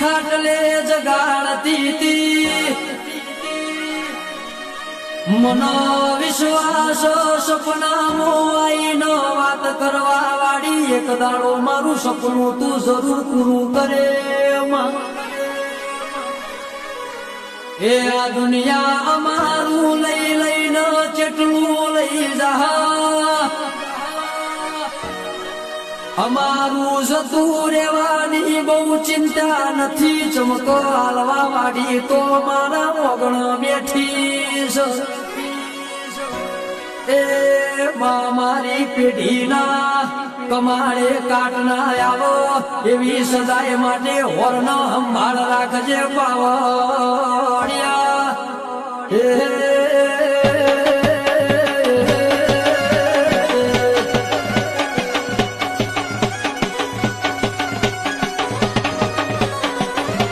ખાટલે જગાડતી તી મનો વિશ્વાસ, સપનામાં વાત કરવા વાળી, એક દાડો મારું સપનું તું જરૂર પૂરું કરે. એ આ દુનિયા અમારું લઈ લઈને અમારું જતું રેવાની બહુ ચિંતા નથી. ચમકો હાલવા માંડી તો મારા મોગણ બેઠી. એ મારી પેઢીના કમાડે કાટના આવો. એવી સદાય માટે હોર્ન સંભાળ રાખજે પાવડિયા.